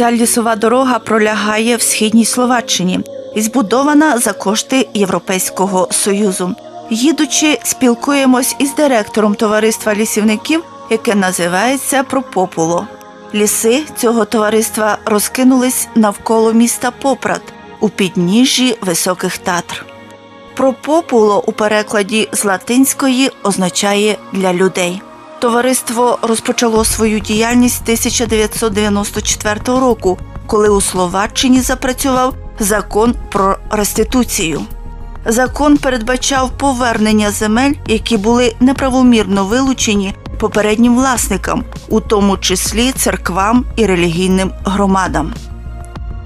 Ця лісова дорога пролягає в східній Словаччині і збудована за кошти Європейського союзу. Їдучи, спілкуємось із директором товариства лісівників, яке називається Пропопуло. Ліси цього товариства розкинулись навколо міста Попрат у підніжжі високих татр. Пропопуло у перекладі з латинської означає для людей. Товариство розпочало свою діяльність 1994 року, коли у Словаччині запрацював закон про реституцію. Закон передбачав повернення земель, які були неправомірно вилучені попереднім власникам, у тому числі церквам і релігійним громадам.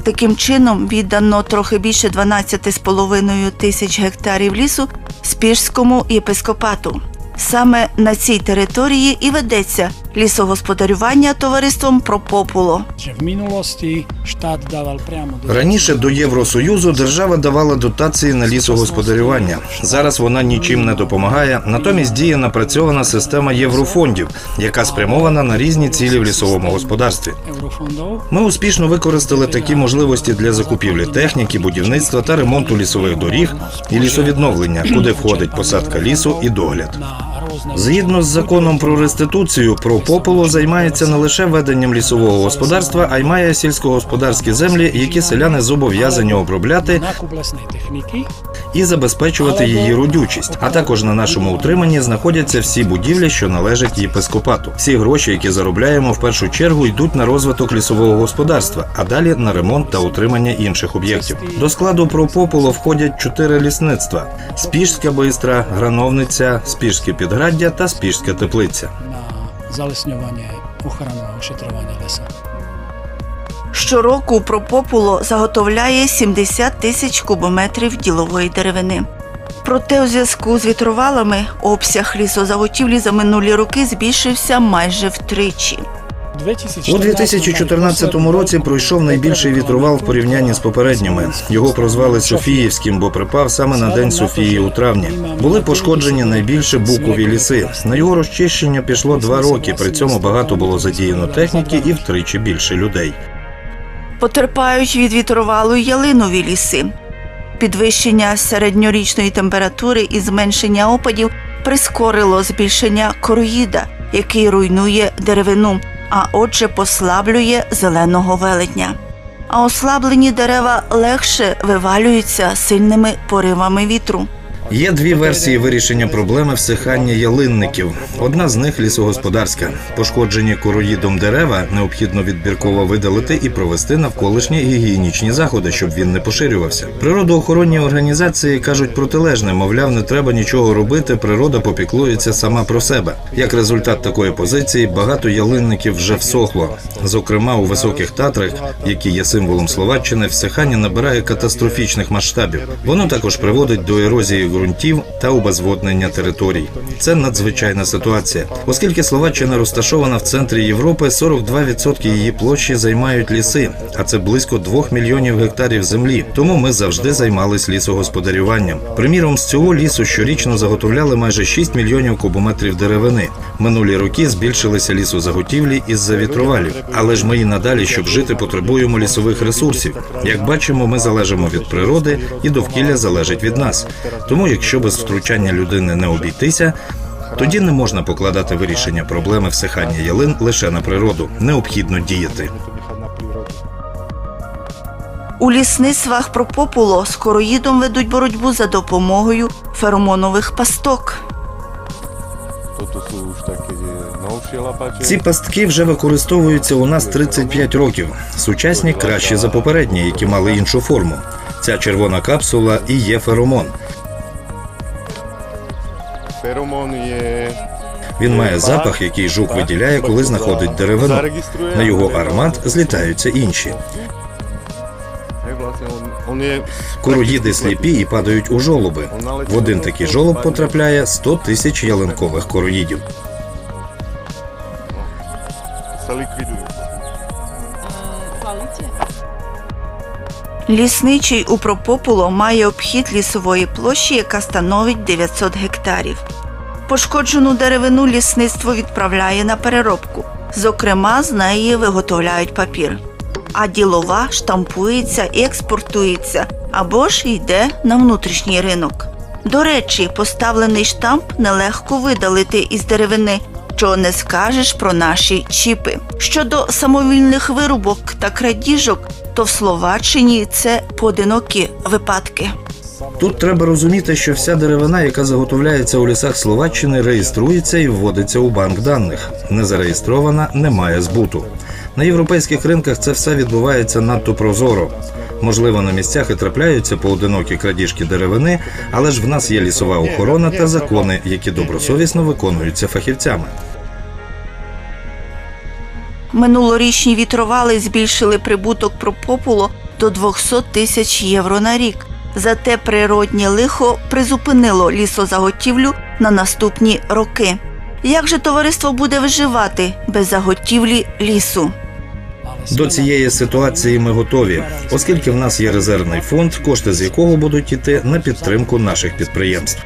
Таким чином віддано трохи більше 12,5 тисяч гектарів лісу Спірському єпископату. Саме на цій території і ведеться лісогосподарювання товариством Пропопуло. v minulosti štát dával priamo Раніше до Євросоюзу держава давала дотації на лісогосподарювання. Зараз вона нічим не допомагає. Натомість діє напрацьована система єврофондів, яка спрямована на різні цілі в лісовому господарстві. Ми успішно використали такі можливості для закупівлі техніки, будівництва та ремонту лісових доріг і лісовідновлення, куди входить посадка лісу і догляд. Згідно з законом про реституцію, Пропополо займається не лише веденням лісового господарства, а й має сільськогосподарські землі, які селяни зобов'язані обробляти і забезпечувати її родючість. А також на нашому утриманні знаходяться всі будівлі, що належать єпископату. Всі гроші, які заробляємо, в першу чергу йдуть на розвиток лісового господарства, а далі на ремонт та утримання інших об'єктів. До складу Пропополо входять чотири лісництва: Спішська бистра, Грановниця, Спішське підграддя та Спішська теплиця. На залеснювання охоронного шитрування леса. Щороку Пропопуло заготовляє 70 тисяч кубометрів ділової деревини. Проте у зв'язку з вітровалами обсяг лісозаготівлі за минулі роки збільшився майже втричі. У 2014 році пройшов найбільший вітровал в порівнянні з попередніми. Його прозвали Софіївським, бо припав саме на день Софії у травні. Були пошкоджені найбільше букові ліси. На його розчищення пішло два роки. При цьому багато було задіяно техніки і втричі більше людей. Потерпають від вітровалу ялинові ліси. Підвищення середньорічної температури і зменшення опадів прискорило збільшення короїда, який руйнує деревину, а отже послаблює зеленого велетня. А ослаблені дерева легше вивалюються сильними поривами вітру. Є дві версії вирішення проблеми всихання ялинників. Одна з них лісогосподарська. Пошкоджені короїдом дерева необхідно відбірково видалити і провести навколишні гігієнічні заходи, щоб він не поширювався. Природоохоронні організації кажуть протилежне, мовляв, не треба нічого робити. Природа попіклується сама про себе. Як результат такої позиції, багато ялинників вже всохло. Зокрема, у високих татрах, які є символом Словаччини, всихання набирає катастрофічних масштабів. Воно також приводить до ерозії ґрунтів та обезводнення територій. Це надзвичайна ситуація, оскільки Словаччина розташована в центрі Європи, 42% її площі займають ліси, а це близько 2 мільйонів гектарів землі. Тому ми завжди займались лісогосподарюванням. Приміром, з цього лісу щорічно заготовляли майже 6 мільйонів кубометрів деревини. Минулі роки збільшилися лісозаготівлі із-за вітровалів, але ж ми і надалі, щоб жити, потребуємо лісових ресурсів. Як бачимо, ми залежимо від природи, і довкілля залежить від нас. Тому, якщо без втручання людини не обійтися, тоді не можна покладати вирішення проблеми всихання ялин лише на природу. Необхідно діяти. У лісництвах Пропопуло з короїдом ведуть боротьбу за допомогою феромонових пасток. Ці пастки вже використовуються у нас 35 років. Сучасні кращі за попередні, які мали іншу форму. Ця червона капсула і є феромон. Він має запах, який жук виділяє, коли знаходить деревину. На його аромат злітаються інші. Короїди сліпі і падають у жолоби. В один такий жолоб потрапляє 100 тисяч ялинкових короїдів. Лісничий у Пропопуло має обхід лісової площі, яка становить 900 гектарів. Пошкоджену деревину лісництво відправляє на переробку. Зокрема, з неї виготовляють папір. а ділова штампується і експортується або ж йде на внутрішній ринок. До речі, поставлений штамп нелегко видалити із деревини, чого не скажеш про наші чіпи. Щодо самовільних вирубок та крадіжок, то в Словаччині це поодинокі випадки. Тут треба розуміти, що вся деревина, яка заготовляється у лісах Словаччини, реєструється і вводиться у банк даних. Не зареєстрована, немає збуту. На європейських ринках це все відбувається надто прозоро. Можливо, на місцях і трапляються поодинокі крадіжки деревини, але ж в нас є лісова охорона та закони, які добросовісно виконуються фахівцями. Минулорічні вітровали збільшили прибуток Пропопуло до 200 тисяч євро на рік. Зате природнє лихо призупинило лісозаготівлю на наступні роки. Як же товариство буде виживати без заготівлі лісу? До цієї ситуації ми готові, оскільки в нас є резервний фонд, кошти з якого будуть йти на підтримку наших підприємств.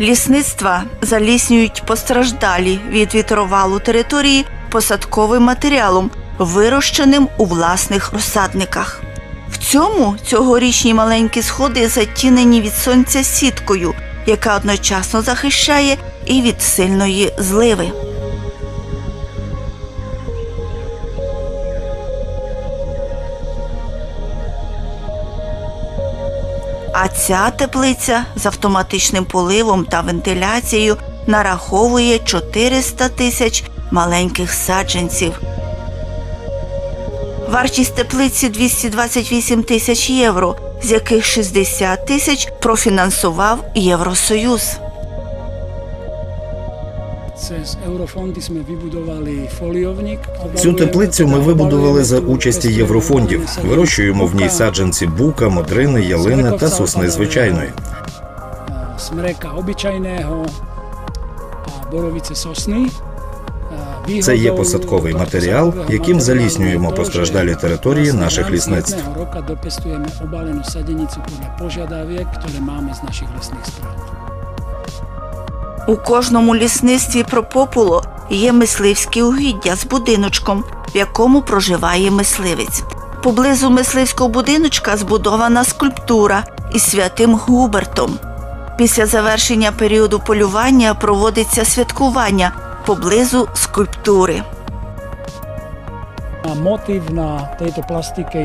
Лісництва заліснюють постраждалі від вітровалу території посадковим матеріалом, вирощеним у власних розсадниках. В цьому цьогорічні маленькі сходи затінені від сонця сіткою, яка одночасно захищає і від сильної зливи. А ця теплиця з автоматичним поливом та вентиляцією нараховує 400 тисяч маленьких саджанців. Вартість теплиці 228 тисяч євро, з яких 60 тисяч профінансував Євросоюз. Цю теплицю ми вибудували за участі єврофондів. Вирощуємо в ній саджанці бука, модрини, ялини та сосни звичайної. a smreka obyčajného a borovice Це є посадковий матеріал, яким заліснюємо постраждалі території наших лісництв. dopestujeme obalenú sadenicu podľa požiadaviek, ktoré máme z našich lesných správ. У кожному лісництві Пропопуло є мисливські угіддя з будиночком, в якому проживає мисливець. Поблизу мисливського будиночка збудована скульптура із святим Губертом. Після завершення періоду полювання проводиться святкування поблизу скульптури. A motiv na tejto plastike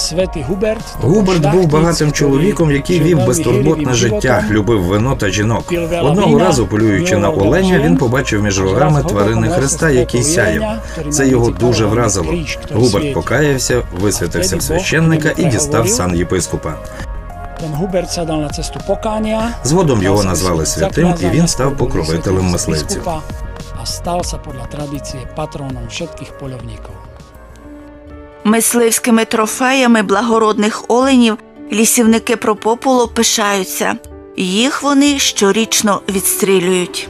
Svetý Hubert. Губерт був багатим чоловіком, який вів безтурботне життя, любив вино та жінок. Одного разу, полюючи на оленя, він побачив між рогами тварини Христа, який сяяв. Це його дуже вразило. Губерт покаявся, висвятився в священника і дістав сан єпископа. Згодом його назвали святим, і він став покровителем мисливців. stal sa podľa tradície patrónom všetkých poľovníkov. Мисливськими трофеями благородних оленів лісівники Пропопуло пишаються. Їх вони щорічно відстрілюють.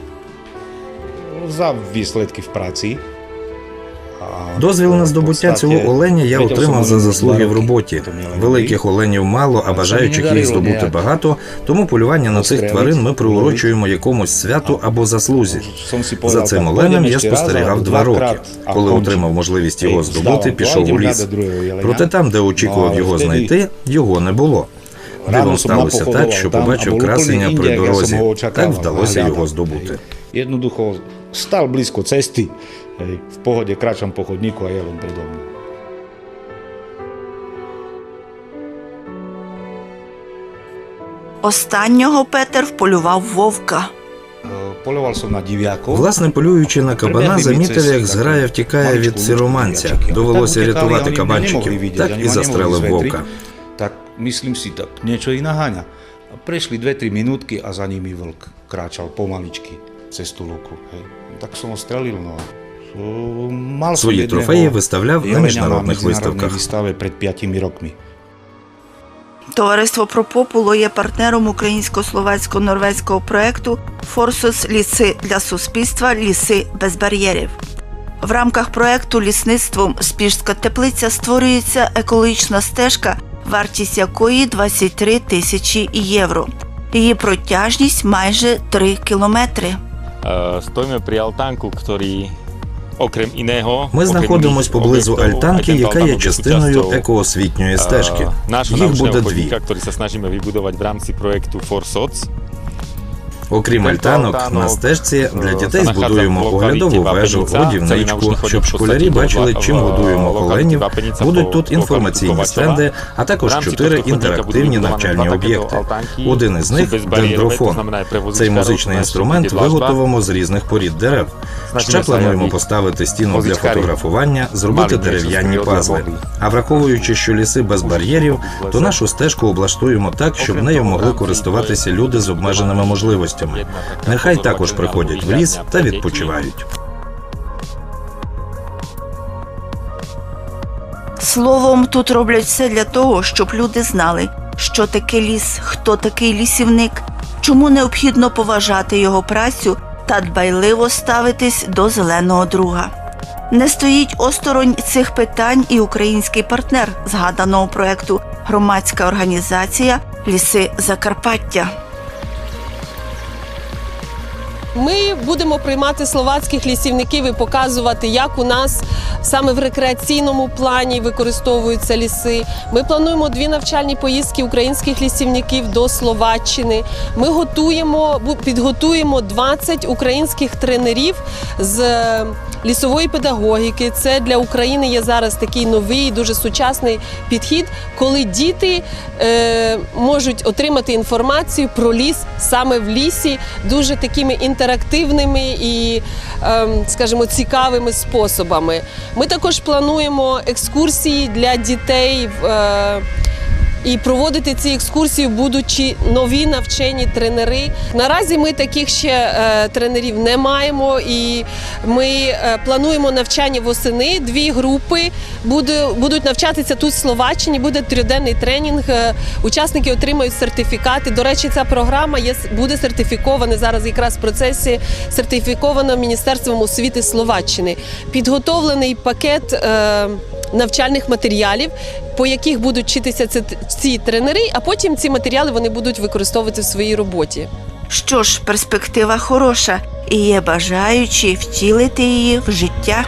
за відслідки в праці. Дозвіл на здобуття цього оленя я отримав за заслуги в роботі. Великих оленів мало, а бажаючих їх здобути багато. Тому полювання на цих тварин ми приурочуємо якомусь святу або заслузі. За цим оленем я спостерігав два роки. Коли отримав можливість його здобути, пішов у ліс. глядати другого оленя». Проте там, де очікував його знайти, його не було. Дивом сталося так, що побачив красення при дорозі. Так вдалося його здобути. Hej. Jednoducho stal blízko chodníku a je len predo mnou. Останнього Петер вполював вовка. E, som na diviakov. Власне, полюючи на кабана, замітив, як зграя втікає від сироманця. Довелося рятувати кабанчиків. Так і застрелив вовка. Tak myslím si, tak niečo ich naháňa. A prešli 2-3 minútky a za nimi vlk kráčal pomaličky cez tú luku. Hej. Tak som som Свої трофеї виставляв на міжнародних виставках. výstave pred 5 rokmi. Товариство Пропопуло є партнером українсько-словацько-норвезького проекту Форсус Ліси для суспільства Ліси без бар'єрів. В рамках проекту лісництвом Спішська теплиця створюється екологічна стежка, вартість якої 23 тисячі євро. Її протяжність майже 3 кілометри. Uh, stojíme pri altánku, ktorý Окрім іного, Ми знаходимось поблизу альтанки, яка є частиною екоосвітньої стежки. Їх буде дві. sa snažíme vybudovať v rámci projektu ForSoc. Окрім альтанок, на стежці для дітей збудуємо оглядову вежу, годівничку, щоб школярі бачили, чим годуємо оленів. Будуть тут інформаційні стенди, а також чотири інтерактивні навчальні об'єкти. Один із них дендрофон. Цей музичний інструмент виготовимо з різних порід дерев. Ще плануємо поставити стіну для фотографування, зробити дерев'яні пазли. А враховуючи, що ліси без бар'єрів, то нашу стежку облаштуємо так, щоб нею могли користуватися люди з обмеженими можливостями. Нехай також приходять в ліс та відпочивають. Словом, тут роблять все для того, щоб люди знали, що таке ліс, хто такий лісівник, чому необхідно поважати його працю та дбайливо ставитись до зеленого друга. Не стоїть осторонь цих питань і український партнер згаданого проекту громадська організація Ліси Закарпаття. Ми будемо приймати словацьких лісівників і показувати, як у нас саме в рекреаційному плані використовуються ліси. Ми плануємо дві навчальні поїздки українських лісівників до Словаччини. Ми готуємо, підготуємо 20 українських тренерів з лісової педагогіки. Це для України є зараз такий новий, дуже сучасний підхід, коли діти е, можуть отримати інформацію про ліс саме в лісі, дуже такими інтерактивними і, ем, скажімо, цікавими способами. Ми також плануємо екскурсії для дітей. Е, і проводити ці екскурсії, будучи нові навчені тренери. Наразі ми таких ще е, тренерів не маємо, і ми е, плануємо навчання восени. Дві групи буде, будуть навчатися тут в Словаччині. Буде триденний тренінг. Е, Учасники отримають сертифікати. До речі, ця програма є буде сертифікована зараз. Якраз в процесі сертифікована Міністерством освіти Словаччини. Підготовлений пакет. Е, навчальних матеріалів, по яких будуть вчитися ці, тренери, а потім ці матеріали вони будуть використовувати в своїй роботі. Що ж, перспектива хороша, і є бажаючі втілити її в життя.